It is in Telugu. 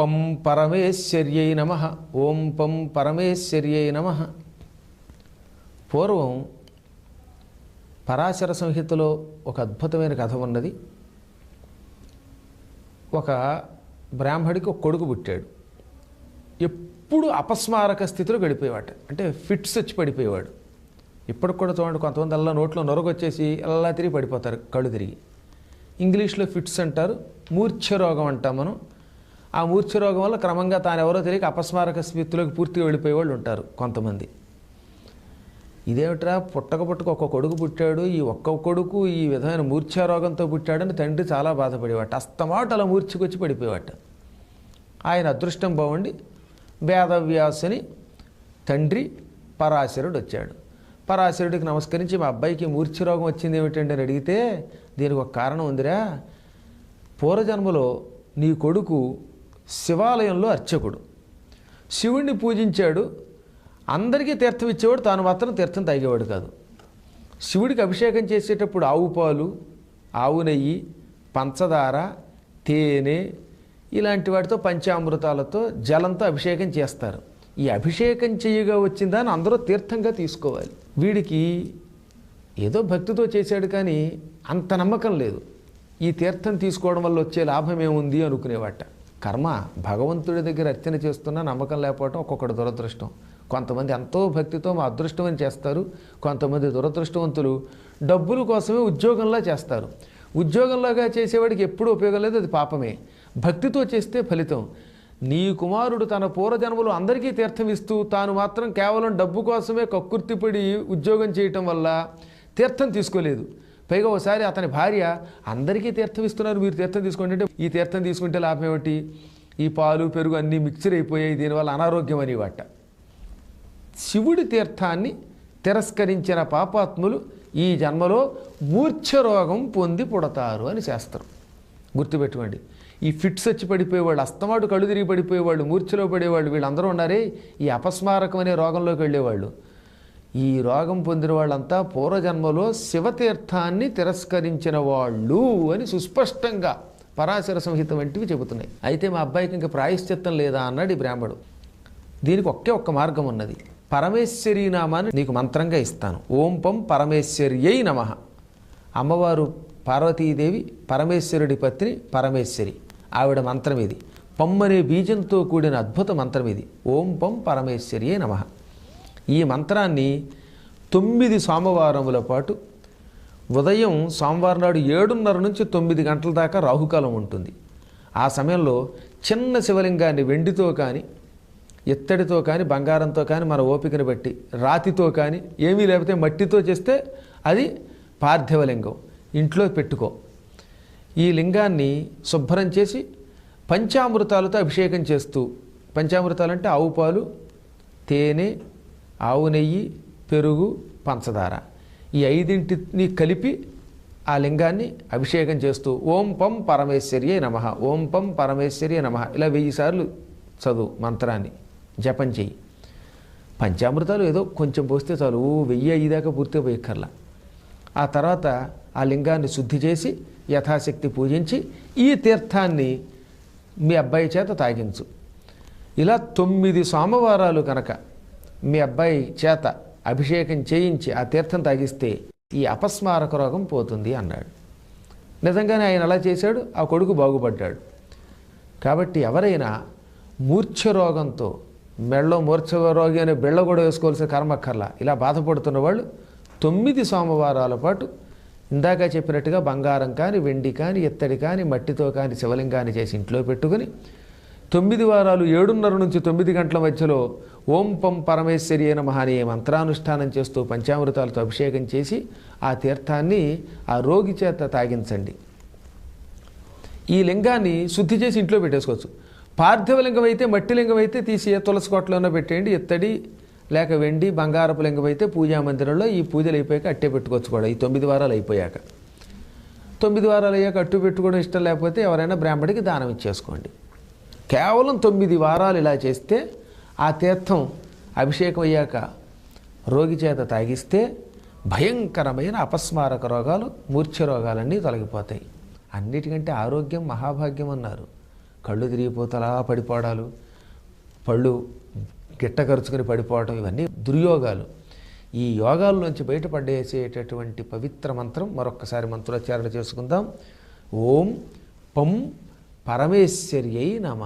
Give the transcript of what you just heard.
పం పరమేశ్వర్యై నమ. ఓం పం పరమేశ్వర్యై నమ. పూర్వం పరాశర సంహితలో ఒక అద్భుతమైన కథ ఉన్నది. ఒక బ్రాహ్మడికి ఒక కొడుకు పుట్టాడు. ఎప్పుడు అపస్మారక స్థితిలో గడిపోయేవాట. అంటే ఫిట్స్ వచ్చి పడిపోయేవాడు. ఇప్పటికి కూడా చూడండి కొంతమంది అలా నోట్లో నొరగొచ్చేసి అలా తిరిగి పడిపోతారు కళ్ళు తిరిగి. ఇంగ్లీష్లో ఫిట్స్ అంటారు మూర్ఛ రోగం అంటాం మనం. ఆ మూర్ఛ రోగం వల్ల క్రమంగా తాను ఎవరో తెలియక అపస్మారక స్మృతిలోకి పూర్తిగా వెళ్ళిపోయే వాళ్ళు ఉంటారు కొంతమంది. ఇదేమిట్రా? పుట్టక పుట్టక ఒక్క కొడుకు పుట్టాడు ఈ ఒక్క కొడుకు ఈ విధమైన మూర్ఛారోగంతో పుట్టాడని తండ్రి చాలా బాధపడేవాట. అస్తమాట అలా మూర్ఛకొచ్చి పడిపోయేవాట. ఆయన అదృష్టం బాగుండి వేదవ్యాసుని తండ్రి పరాశరుడు వచ్చాడు. పరాశరుడికి నమస్కరించి మా అబ్బాయికి మూర్ఛరోగం వచ్చింది ఏమిటండి? అని అడిగితే దీనికి ఒక కారణం ఉందిరా. పూర్వజన్మలో నీ కొడుకు శివాలయంలో అర్చకుడు. శివుణ్ణి పూజించాడు. అందరికీ తీర్థం ఇచ్చేవాడు తాను మాత్రం తీర్థం తాగేవాడు కాదు. శివుడికి అభిషేకం చేసేటప్పుడు ఆవు పాలు ఆవు నెయ్యి పంచదార తేనె ఇలాంటి వాటితో పంచామృతాలతో జలంతో అభిషేకం చేస్తారు. ఈ అభిషేకం చేయగా వచ్చిందని అందరూ తీర్థంగా తీసుకోవాలి. వీడికి ఏదో భక్తితో చేశాడు కానీ అంత నమ్మకం లేదు. ఈ తీర్థం తీసుకోవడం వల్ల వచ్చే లాభం ఏముంది అనుకునేవాట. కర్మ భగవంతుడి దగ్గర అర్చన చేస్తున్నా నమ్మకం లేకపోవటం ఒక్కొక్కటి దురదృష్టం. కొంతమంది ఎంతో భక్తితో మా అదృష్టం అని చేస్తారు. కొంతమంది దురదృష్టవంతులు డబ్బుల కోసమే ఉద్యోగంలా చేస్తారు. ఉద్యోగంలాగా చేసేవాడికి ఎప్పుడూ ఉపయోగం లేదు అది పాపమే. భక్తితో చేస్తే ఫలితం. నీ కుమారుడు తన పూర్వజన్మలు అందరికీ తీర్థం ఇస్తూ తాను మాత్రం కేవలం డబ్బు కోసమే కక్కుర్తిపడి ఉద్యోగం చేయటం వల్ల తీర్థం తీసుకోలేదు. పైగా ఒకసారి అతని భార్య అందరికీ తీర్థం ఇస్తున్నారు. మీరు తీర్థం తీసుకోండి అంటే ఈ తీర్థం తీసుకుంటే లాభం ఏమిటి? ఈ పాలు పెరుగు అన్నీ మిక్చర్ అయిపోయాయి. దీనివల్ల అనారోగ్యం అని వాట శివుడి తీర్థాన్ని తిరస్కరించిన పాపాత్ములు ఈ జన్మలో మూర్ఛ రోగం పొంది పుడతారు అని శాస్త్రం. గుర్తుపెట్టుకోండి. ఈ ఫిట్స్ వచ్చి పడిపోయేవాళ్ళు అస్తమాటు కళ్ళు తిరిగి పడిపోయేవాళ్ళు మూర్ఛలో పడేవాళ్ళు వీళ్ళందరూ ఉన్నారే. ఈ అపస్మారకం అనే రోగంలోకి వెళ్ళేవాళ్ళు. ఈ రోగం పొందిన వాళ్ళంతా పూర్వజన్మలో శివతీర్థాన్ని తిరస్కరించిన వాళ్ళు అని సుస్పష్టంగా పరాశర సంహిత వంటివి చెబుతున్నాయి. అయితే మా అబ్బాయికి ఇంకా ప్రాయశ్చిత్తం లేదా అన్నాడు ఈ బ్రాహ్మడు. దీనికి ఒకే ఒక్క మార్గం ఉన్నది. పరమేశ్వరీ నామాన్ని నీకు మంత్రంగా ఇస్తాను. ఓం పం పరమేశ్వర్యై నమ. అమ్మవారు పార్వతీదేవి పరమేశ్వరుడి పత్ని పరమేశ్వరి. ఆవిడ మంత్రం ఇది పం అనే బీజంతో కూడిన అద్భుత మంత్రం ఇది ఓం పం పరమేశ్వర్యే నమ. ఈ మంత్రాన్ని తొమ్మిది సోమవారముల పాటు ఉదయం సోమవారం నాడు ఏడున్నర నుంచి తొమ్మిది గంటల దాకా రాహుకాలం ఉంటుంది. ఆ సమయంలో చిన్న శివలింగాన్ని వెండితో కానీ ఎత్తడితో కానీ బంగారంతో కానీ మన ఓపికను బట్టి రాతితో కానీ ఏమీ లేకపోతే మట్టితో చేస్తే అది పార్థివలింగం. ఇంట్లో పెట్టుకో. ఈ లింగాన్ని శుభ్రం చేసి పంచామృతాలతో అభిషేకం చేస్తూ పంచామృతాలు అంటే ఆవు పాలు తేనె ఆవు నెయ్యి పెరుగు పంచదార. ఈ ఐదింటిని కలిపి ఆ లింగాన్ని అభిషేకం చేస్తూ ఓం పం పరమేశ్వర్యే నమ ఓం పం పరమేశ్వర్యే నమ. ఇలా వెయ్యి సార్లు చదువు మంత్రాన్ని జపం చెయ్యి పంచామృతాలు ఏదో కొంచెం పోస్తే చాలు. ఓ వెయ్యి అయ్యేదాకా పూర్తిగా పోయక్కర్లా. ఆ తర్వాత ఆ లింగాన్ని శుద్ధి చేసి యథాశక్తి పూజించి ఈ తీర్థాన్ని మీ అబ్బాయి చేత తాగించు. ఇలా తొమ్మిది సోమవారాలు కనుక మీ అబ్బాయి చేత అభిషేకం చేయించి ఆ తీర్థం తాగిస్తే ఈ అపస్మారక రోగం పోతుంది అన్నాడు. నిజంగానే ఆయన అలా చేశాడు? ఆ కొడుకు బాగుపడ్డాడు. కాబట్టి ఎవరైనా మూర్ఛ రోగంతో మెళ్ళో మూర్ఛ రోగి అనే బిళ్ళ కూడా వేసుకోవాల్సిన కర్మక్కర్లా ఇలా బాధపడుతున్న వాళ్ళు తొమ్మిది సోమవారాల పాటు ఇందాక చెప్పినట్టుగా బంగారం కానీ వెండి కానీ ఇత్తడి కానీ మట్టితో కానీ శివలింగాన్ని చేసి ఇంట్లో పెట్టుకుని తొమ్మిది వారాలు ఏడున్నర నుంచి తొమ్మిది గంటల మధ్యలో ఓం పం పరమేశ్వరి అయిన మహాని మంత్రానుష్ఠానం చేస్తూ పంచామృతాలతో అభిషేకం చేసి ఆ తీర్థాన్ని ఆ రోగి చేత తాగించండి. ఈ లింగాన్ని శుద్ధి చేసి ఇంట్లో పెట్టేసుకోవచ్చు. పార్థివ లింగం అయితే మట్టి లింగం అయితే తీసి ఏ తులసి కోటలోనో పెట్టేయండి. ఇత్తడి లేక వెండి బంగారపు లింగం అయితే పూజా మందిరంలో ఈ పూజలు అయిపోయాక అట్టే పెట్టుకోవచ్చు కూడా. ఈ తొమ్మిది వారాలు అయిపోయాక. తొమ్మిది వారాలు అయ్యాక అట్టు పెట్టుకోవడం ఇష్టం లేకపోతే ఎవరైనా బ్రాహ్మడికి దానం ఇచ్చేసుకోండి. కేవలం తొమ్మిది వారాలు ఇలా చేస్తే ఆ తీర్థం అభిషేకం అయ్యాక రోగి చేత తాగిస్తే భయంకరమైన అపస్మారక రోగాలు మూర్ఛ రోగాలన్నీ తొలగిపోతాయి. అన్నిటికంటే ఆరోగ్యం మహాభాగ్యం అన్నారు. కళ్ళు తిరిగిపోతలా పడిపోవడాలు పళ్ళు గిట్ట కరుచుకొని పడిపోవడం ఇవన్నీ దుర్యోగాలు. ఈ యోగాల్లోంచి బయటపడేసేటటువంటి పవిత్ర మంత్రం మరొక్కసారి మంత్రోచ్చారణ చేసుకుందాం. ఓం పం పరమేశ్వర్యై నమ.